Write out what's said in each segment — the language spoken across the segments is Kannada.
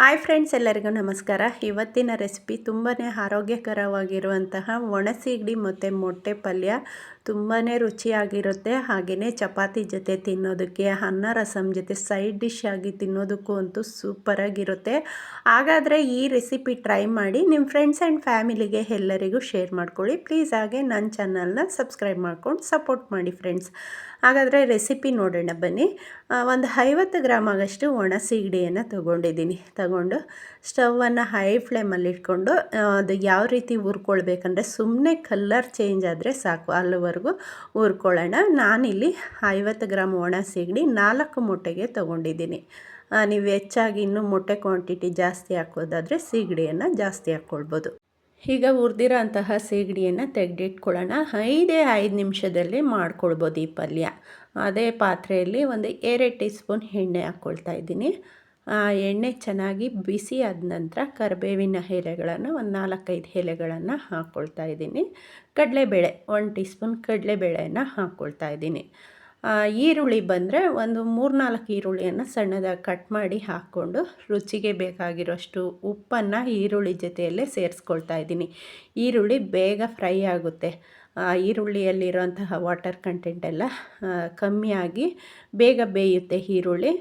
ಹಾಯ್ ಫ್ರೆಂಡ್ಸ್ ಎಲ್ಲರಿಗೂ ನಮಸ್ಕಾರ. ಇವತ್ತಿನ ರೆಸಿಪಿ ತುಂಬಾ ಆರೋಗ್ಯಕರವಾಗಿರುವಂತಹ ಒಣಸೀಗಡಿ ಮತ್ತು ಮೊಟ್ಟೆ ಪಲ್ಯ. ತುಂಬಾ ರುಚಿಯಾಗಿರುತ್ತೆ. ಹಾಗೆಯೇ ಚಪಾತಿ ಜೊತೆ ತಿನ್ನೋದಕ್ಕೆ, ಅನ್ನ ರಸಮ್ ಜೊತೆ ಸೈಡ್ ಡಿಶ್ ಆಗಿ ತಿನ್ನೋದಕ್ಕೂ ಅಂತೂ ಸೂಪರಾಗಿರುತ್ತೆ. ಹಾಗಾದರೆ ಈ ರೆಸಿಪಿ ಟ್ರೈ ಮಾಡಿ ನಿಮ್ಮ ಫ್ರೆಂಡ್ಸ್ ಆ್ಯಂಡ್ ಫ್ಯಾಮಿಲಿಗೆ ಎಲ್ಲರಿಗೂ ಶೇರ್ ಮಾಡ್ಕೊಳ್ಳಿ. ಪ್ಲೀಸ್ ಹಾಗೆ ನನ್ನ ಚಾನಲ್ನ ಸಬ್ಸ್ಕ್ರೈಬ್ ಮಾಡ್ಕೊಂಡು ಸಪೋರ್ಟ್ ಮಾಡಿ ಫ್ರೆಂಡ್ಸ್ ಹಾಗಾದರೆ ರೆಸಿಪಿ ನೋಡೋಣ ಬನ್ನಿ. ಒಂದು ಐವತ್ತು ಗ್ರಾಮ್ ಆಗಷ್ಟು ಒಣ ಸೀಗಡಿಯನ್ನು ತೊಗೊಂಡಿದ್ದೀನಿ. ತಗೊಂಡು ಸ್ಟವನ್ನು ಹೈ ಫ್ಲೇಮಲ್ಲಿ ಇಟ್ಕೊಂಡು ಅದು ಯಾವ ರೀತಿ ಹುರ್ಕೊಳ್ಬೇಕಂದ್ರೆ ಸುಮ್ಮನೆ ಕಲ್ಲರ್ ಚೇಂಜ್ ಆದರೆ ಸಾಕು. ಅಲ್ಲಿವರೆಗೂ ಹುರ್ಕೊಳ್ಳೋಣ. ನಾನಿಲ್ಲಿ ಐವತ್ತು ಗ್ರಾಮ್ ಒಣ ಸೀಗಡಿ ನಾಲ್ಕು ಮೊಟ್ಟೆಗೆ ತೊಗೊಂಡಿದ್ದೀನಿ. ನೀವು ಹೆಚ್ಚಾಗಿ ಇನ್ನೂ ಮೊಟ್ಟೆ ಕ್ವಾಂಟಿಟಿ ಜಾಸ್ತಿ ಹಾಕೋದಾದರೆ ಸೀಗಡಿಯನ್ನು ಜಾಸ್ತಿ ಹಾಕ್ಕೊಳ್ಬೋದು. ಈಗ ಹುರಿದಿರೋ ಅಂತಹ ಸೀಗಡಿಯನ್ನು ತೆಗೆದಿಟ್ಕೊಳ್ಳೋಣ. ಐದೇ ಐದು ನಿಮಿಷದಲ್ಲಿ ಮಾಡ್ಕೊಳ್ಬೋದು ಈ ಪಲ್ಯ. ಅದೇ ಪಾತ್ರೆಯಲ್ಲಿ ಒಂದು ಎರಡು ಟೀ ಸ್ಪೂನ್ ಎಣ್ಣೆ ಹಾಕ್ಕೊಳ್ತಾ ಇದ್ದೀನಿ. ಎಣ್ಣೆ ಚೆನ್ನಾಗಿ ಬಿಸಿ ಆದ ನಂತರ ಕರಿಬೇವಿನ ಎಲೆಗಳನ್ನು ಒಂದು ನಾಲ್ಕೈದು ಎಲೆಗಳನ್ನು ಹಾಕ್ಕೊಳ್ತಾ ಇದ್ದೀನಿ. ಕಡಲೆಬೇಳೆ ಒನ್ ಟೀ ಸ್ಪೂನ್ ಕಡಲೆಬೇಳೆಯನ್ನು ಹಾಕ್ಕೊಳ್ತಾ ಇದ್ದೀನಿ. ಈರುಳ್ಳಿ ಬಂದರೆ ಒಂದು ಮೂರು ನಾಲ್ಕು ಈರುಳ್ಳಿಯನ್ನು ಸಣ್ಣದಾಗಿ ಕಟ್ ಮಾಡಿ ಹಾಕ್ಕೊಂಡು ರುಚಿಗೆ ಬೇಕಾಗಿರೋಷ್ಟು ಉಪ್ಪನ್ನು ಈರುಳ್ಳಿ ಜೊತೆಯಲ್ಲೇ ಸೇರಿಸ್ಕೊಳ್ತಾ ಇದ್ದೀನಿ. ಈರುಳ್ಳಿ ಬೇಗ ಫ್ರೈ ಆಗುತ್ತೆ. ಈರುಳ್ಳಿಯಲ್ಲಿರುವಂತಹ ವಾಟರ್ ಕಂಟೆಂಟ್ ಎಲ್ಲ ಕಮ್ಮಿಯಾಗಿ ಬೇಗ ಬೇಯುತ್ತೆ ಈರುಳ್ಳಿ.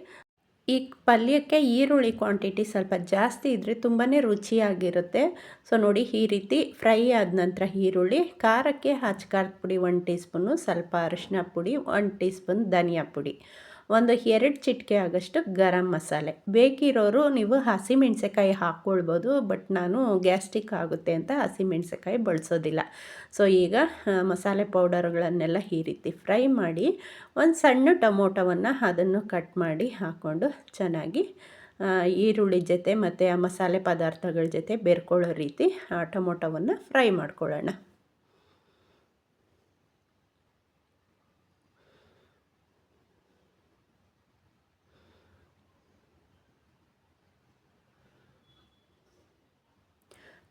ಈ ಪಲ್ಯಕ್ಕೆ ಈರುಳ್ಳಿ ಕ್ವಾಂಟಿಟಿ ಸ್ವಲ್ಪ ಜಾಸ್ತಿ ಇದ್ದರೆ ತುಂಬಾ ರುಚಿಯಾಗಿರುತ್ತೆ. ಸೊ ನೋಡಿ ಈ ರೀತಿ ಫ್ರೈ ಆದ ನಂತರ ಈರುಳ್ಳಿ, ಖಾರಕ್ಕೆ ಹಚ್ಚ ಖಾರದ ಪುಡಿ ಒನ್ ಟೀ ಸ್ಪೂನು ಸ್ವಲ್ಪ ಅರಿಶಿನ ಪುಡಿ ಒನ್ ಟೀ ಸ್ಪೂನ್ ಧನಿಯಾ ಪುಡಿ. ಒಂದು ಎರಡು ಚಿಟಿಕೆ ಆಗೋಷ್ಟು ಗರಂ ಮಸಾಲೆ. ಬೇಕಿರೋರು ನೀವು ಹಸಿಮೆಣ್ಸೆಕಾಯಿ ಹಾಕ್ಕೊಳ್ಬೋದು, ಬಟ್ ನಾನು ಗ್ಯಾಸ್ಟ್ರಿಕ್ ಆಗುತ್ತೆ ಅಂತ ಹಸಿಮೆಣಸಿನಕಾಯಿ ಬಳಸೋದಿಲ್ಲ. ಸೊ, ಈಗ ಮಸಾಲೆ ಪೌಡರ್ಗಳನ್ನೆಲ್ಲ ಈ ರೀತಿ ಫ್ರೈ ಮಾಡಿ ಒಂದು ಸಣ್ಣ ಟೊಮೊಟೊವನ್ನು ಅದನ್ನು ಕಟ್ ಮಾಡಿ ಹಾಕ್ಕೊಂಡು ಚೆನ್ನಾಗಿ ಈರುಳ್ಳಿ ಜೊತೆ ಮತ್ತು ಆ ಮಸಾಲೆ ಪದಾರ್ಥಗಳ ಜೊತೆ ಬೆರ್ಕೊಳ್ಳೋ ರೀತಿ ಆ ಟೊಮೊಟೊವನ್ನು ಫ್ರೈ ಮಾಡ್ಕೊಳ್ಳೋಣ.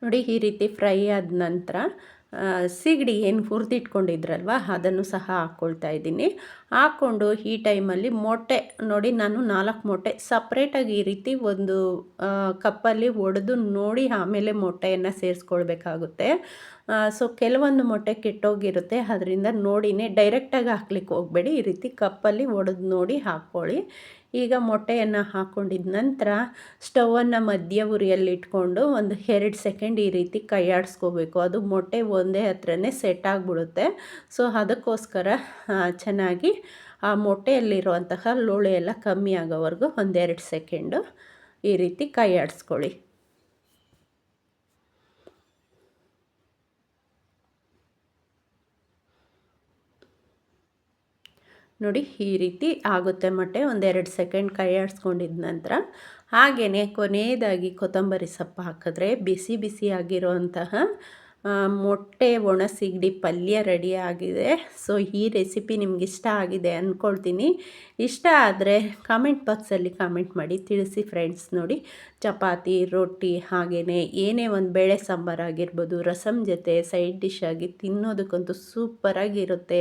ನೋಡಿ ಈ ರೀತಿ ಫ್ರೈ ಆದ ನಂತರ ಸಿಗಡಿ ಏನು ಹುರಿದಿಟ್ಕೊಂಡಿದ್ರಲ್ವ, ಅದನ್ನು ಸಹ ಹಾಕ್ಕೊಳ್ತಾ ಇದ್ದೀನಿ. ಹಾಕ್ಕೊಂಡು ಈ ಟೈಮಲ್ಲಿ ಮೊಟ್ಟೆ, ನೋಡಿ ನಾನು ನಾಲ್ಕು ಮೊಟ್ಟೆ ಸಪ್ರೇಟಾಗಿ ಈ ರೀತಿ ಒಂದು ಕಪ್ಪಲ್ಲಿ ಒಡೆದು ನೋಡಿ ಆಮೇಲೆ ಮೊಟ್ಟೆಯನ್ನು ಸೇರಿಸ್ಕೊಳ್ಬೇಕಾಗುತ್ತೆ. ಸೊ ಕೆಲವೊಂದು ಮೊಟ್ಟೆ ಕೆಟ್ಟೋಗಿರುತ್ತೆ, ಅದರಿಂದ ನೋಡಿನೇ ಡೈರೆಕ್ಟಾಗಿ ಹಾಕ್ಲಿಕ್ಕೆ ಹೋಗಬೇಡಿ. ಈ ರೀತಿ ಕಪ್ಪಲ್ಲಿ ಒಡೆದು ನೋಡಿ ಹಾಕ್ಕೊಳ್ಳಿ. ಈಗ ಮೊಟ್ಟೆಯನ್ನು ಹಾಕ್ಕೊಂಡಿದ್ದ ನಂತರ ಸ್ಟವನ್ನು ಮಧ್ಯ ಉರಿಯಲ್ಲಿ ಇಟ್ಕೊಂಡು ಒಂದು ಎರಡು ಸೆಕೆಂಡ್ ಈ ರೀತಿ ಕೈಯಾಡಿಸ್ಕೋಬೇಕು ಅದು ಮೊಟ್ಟೆ ಒಂದೇ ಹತ್ರನೇ ಸೆಟ್ ಆಗಿಬಿಡುತ್ತೆ. ಸೊ ಅದಕ್ಕೋಸ್ಕರ ಚೆನ್ನಾಗಿ ಆ ಮೊಟ್ಟೆಯಲ್ಲಿರುವಂತಹ ಲೋಳೆ ಎಲ್ಲ ಕಮ್ಮಿ ಆಗೋವರೆಗೂ ಒಂದೆರಡು ಸೆಕೆಂಡು ಈ ರೀತಿ ಕೈ ನೋಡಿ ಈ ರೀತಿ ಆಗುತ್ತೆ ಮೊಟ್ಟೆ. ಒಂದೆರಡು ಸೆಕೆಂಡ್ ಕೈ ನಂತರ ಹಾಗೆಯೇ ಕೊನೆಯದಾಗಿ ಕೊತ್ತಂಬರಿ ಸೊಪ್ಪು ಹಾಕಿದ್ರೆ ಬಿಸಿ ಬಿಸಿಯಾಗಿರುವಂತಹ ಮೊಟ್ಟೆ ಒಣ ಸಿಗಡಿ ಪಲ್ಯ ರೆಡಿ ಆಗಿದೆ. ಸೊ ಈ ರೆಸಿಪಿ ನಿಮ್ಗೆ ಇಷ್ಟ ಆಗಿದೆ ಅಂದ್ಕೊಳ್ತೀನಿ ಇಷ್ಟ ಆದರೆ ಕಾಮೆಂಟ್ ಬಾಕ್ಸಲ್ಲಿ ಕಾಮೆಂಟ್ ಮಾಡಿ. ತಿಳಿಸಿ ಫ್ರೆಂಡ್ಸ್ ನೋಡಿ. ಚಪಾತಿ, ರೊಟ್ಟಿ ಹಾಗೆಯೇ ಏನೇ ಒಂದು ಬೇಳೆ ಸಾಂಬಾರು ಆಗಿರ್ಬೋದು ರಸಮ್ ಜೊತೆ ಸೈಡ್ ಡಿಶ್ ಆಗಿ ತಿನ್ನೋದಕ್ಕಂತೂ ಸೂಪರಾಗಿರುತ್ತೆ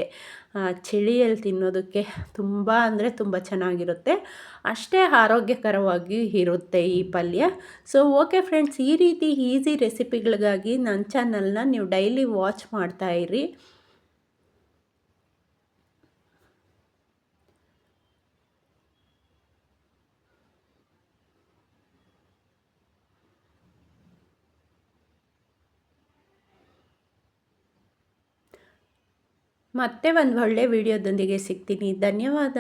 ಚಳಿಯಲ್ಲಿ ತಿನ್ನೋದಕ್ಕೆ ತುಂಬ ಅಂದರೆ ತುಂಬ ಚೆನ್ನಾಗಿರುತ್ತೆ. ಅಷ್ಟೇ ಆರೋಗ್ಯಕರವಾಗಿ ಇರುತ್ತೆ ಈ ಪಲ್ಯ. ಸೊ ಓಕೆ ಫ್ರೆಂಡ್ಸ್ ಈ ರೀತಿ ಈಸಿ ರೆಸಿಪಿಗಳಿಗಾಗಿ ನನ್ನ ಚಾನಲ್ನ ನೀವು ಡೈಲಿ ವಾಚ್ ಮಾಡ್ತಾ ಇರಿ. ಮತ್ತೆ ಒಂದು ಒಳ್ಳೆ ವಿಡಿಯೋದೊಂದಿಗೆ ಸಿಗ್ತೀನಿ. ಧನ್ಯವಾದ.